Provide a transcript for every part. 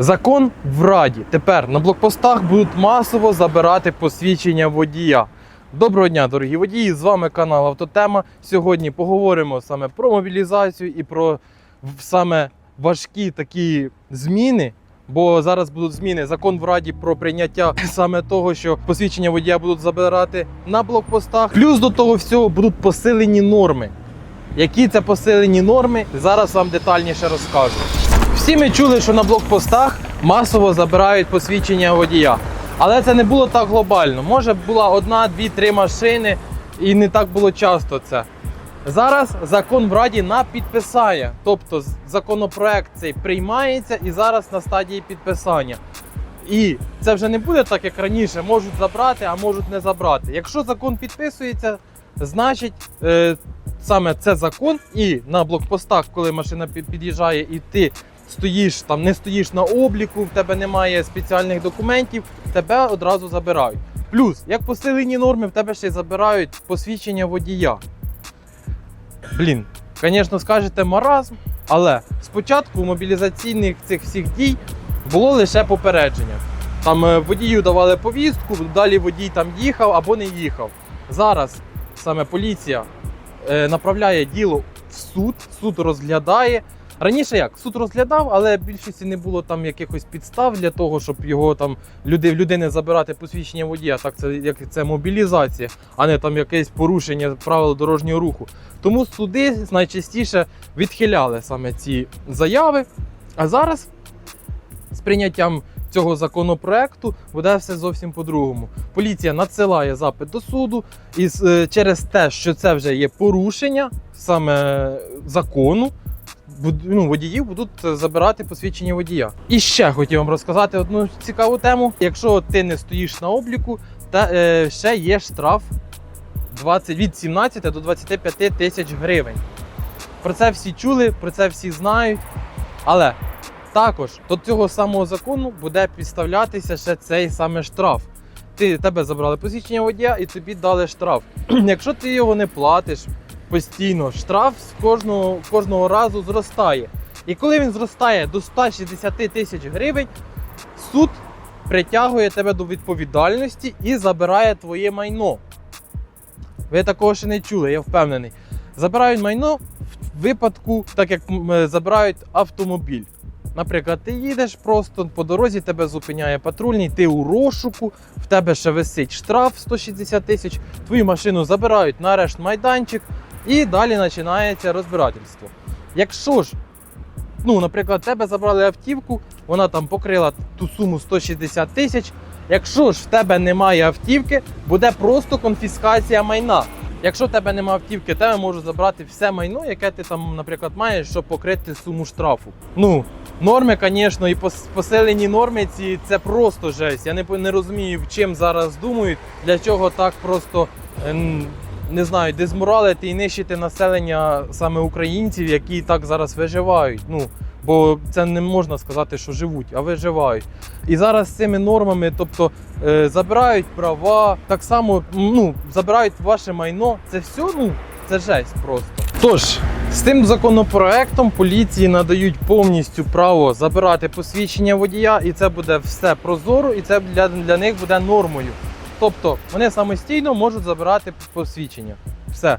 Закон в Раді. Тепер на блокпостах будуть масово забирати посвідчення водія. Доброго дня, дорогі водії! З вами канал Автотема. Сьогодні поговоримо саме про мобілізацію і про саме важкі такі зміни. Бо зараз будуть зміни. Закон в Раді про прийняття саме того, що посвідчення водія будуть забирати на блокпостах. Плюс до того всього будуть посилені норми. Які це посилені норми, зараз вам детальніше розкажу. Всі ми чули, що на блокпостах масово забирають посвідчення водія. Але це не було так глобально. Може була одна, дві, три машини, і не так було часто це. Зараз закон в Раді на підписання. Тобто законопроект цей приймається і зараз на стадії підписання. І це вже не буде так, як раніше, можуть забрати, а можуть не забрати. Якщо закон підписується, значить е, саме це закон, і на блокпостах, коли машина під'їжджає, і ти стоїш там, не стоїш на обліку, в тебе немає спеціальних документів, тебе одразу забирають. Плюс, як посилені норми, в тебе ще й забирають посвідчення водія. Блін, звісно, скажете маразм, але спочатку мобілізаційних цих всіх дій було лише попередження. Там е, водію давали повістку, далі водій там їхав або не їхав. Зараз саме поліція е, направляє діло в суд, суд розглядає. Раніше як суд розглядав, але більшості не було там якихось підстав для того, щоб його там люди, людини забирати посвідчення водія. Так це як це мобілізація, а не там якесь порушення правил дорожнього руху. Тому суди найчастіше відхиляли саме ці заяви. А зараз з прийняттям цього законопроекту буде все зовсім по-другому. Поліція надсилає запит до суду, і е, через те, що це вже є порушення саме закону. Ну, водіїв будуть е, забирати посвідчення водія. І ще хотів вам розказати одну цікаву тему. Якщо ти не стоїш на обліку, та е, ще є штраф 20, від 17 до 25 тисяч гривень. Про це всі чули, про це всі знають. Але також до цього самого закону буде підставлятися ще цей саме штраф. Ти тебе забрали посвідчення водія і тобі дали штраф. Якщо ти його не платиш постійно, штраф з кожного, кожного разу зростає. І коли він зростає до 160 тисяч гривень, суд притягує тебе до відповідальності і забирає твоє майно. Ви такого ще не чули, я впевнений. Забирають майно в випадку, так як е, забирають автомобіль. Наприклад, ти їдеш просто по дорозі, тебе зупиняє патрульний, ти у розшуку, в тебе ще висить штраф 160 тисяч, твою машину забирають на арешт майданчик і далі починається розбирательство. Якщо ж, ну, наприклад, тебе забрали автівку, вона там покрила ту суму 160 тисяч. Якщо ж в тебе немає автівки, буде просто конфіскація майна. Якщо в тебе немає автівки, тебе можуть забрати все майно, яке ти там, наприклад, маєш, щоб покрити суму штрафу. Ну, норми, звісно, і пос- посилені норми ці це просто жесть. Я не, не розумію, чим зараз думають, для чого так просто. Не знаю, дезморалити і нищити населення саме українців, які так зараз виживають. Ну бо це не можна сказати, що живуть, а виживають. І зараз цими нормами, тобто е, забирають права, так само ну, забирають ваше майно. Це все, ну це жесть просто. Тож, з цим законопроектом поліції надають повністю право забирати посвідчення водія, і це буде все прозоро, і це для, для них буде нормою. Тобто вони самостійно можуть забирати посвідчення. Все.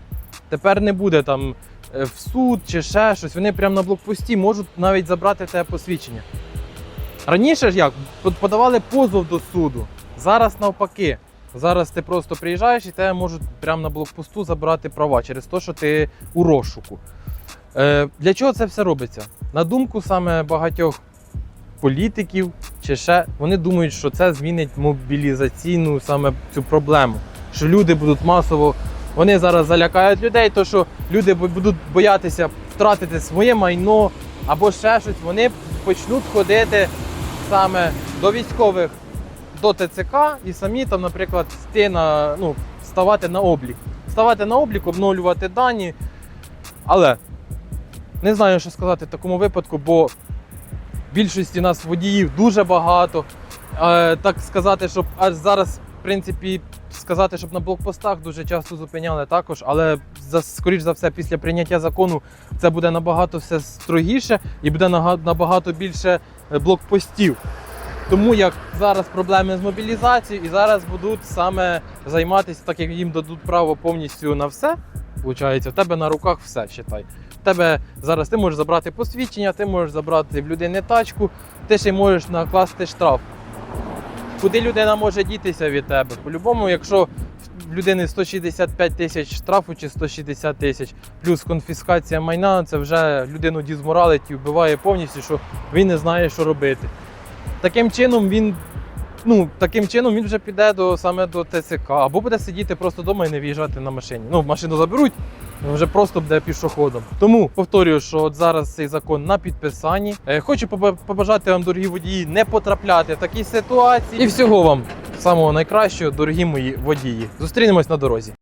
Тепер не буде там е, в суд чи ще щось. Вони прямо на блокпості можуть навіть забрати те посвідчення. Раніше ж як подавали позов до суду. Зараз навпаки. Зараз ти просто приїжджаєш і тебе можуть прямо на блокпосту забрати права через те, що ти у розшуку. Е, для чого це все робиться? На думку саме багатьох політиків чи ще, вони думають, що це змінить мобілізаційну саме цю проблему. Що люди будуть масово. Вони зараз залякають людей, то що люди будуть боятися втратити своє майно або ще щось. Вони почнуть ходити саме до військових до ТЦК і самі там, наприклад, на, ну, ставати на облік. Ставати на облік, обновлювати дані. Але не знаю, що сказати в такому випадку, бо більшості нас водіїв дуже багато. Е, так сказати, щоб аж зараз, в принципі, сказати, щоб на блокпостах дуже часто зупиняли також, але за, скоріш за все, після прийняття закону це буде набагато все строгіше і буде набагато більше е, блокпостів. Тому як зараз проблеми з мобілізацією, і зараз будуть саме займатися, так як їм дадуть право повністю на все. Получається, в тебе на руках все считай. Тебе зараз ти можеш забрати посвідчення, ти можеш забрати в людини тачку, ти ще можеш накласти штраф. Куди людина може дітися від тебе? По-любому, якщо в людини 165 тисяч штрафу чи 160 тисяч, плюс конфіскація майна, це вже людину дізморалить і вбиває повністю, що він не знає, що робити. Таким чином він. Ну, таким чином він вже піде до саме до ТЦК, або буде сидіти просто вдома і не виїжджати на машині. Ну, машину заберуть, вже просто буде пішоходом. Тому повторюю, що от зараз цей закон на підписанні. Е, Хочу побажати вам, дорогі водії, не потрапляти в такі ситуації. І всього вам самого найкращого, дорогі мої водії. Зустрінемось на дорозі.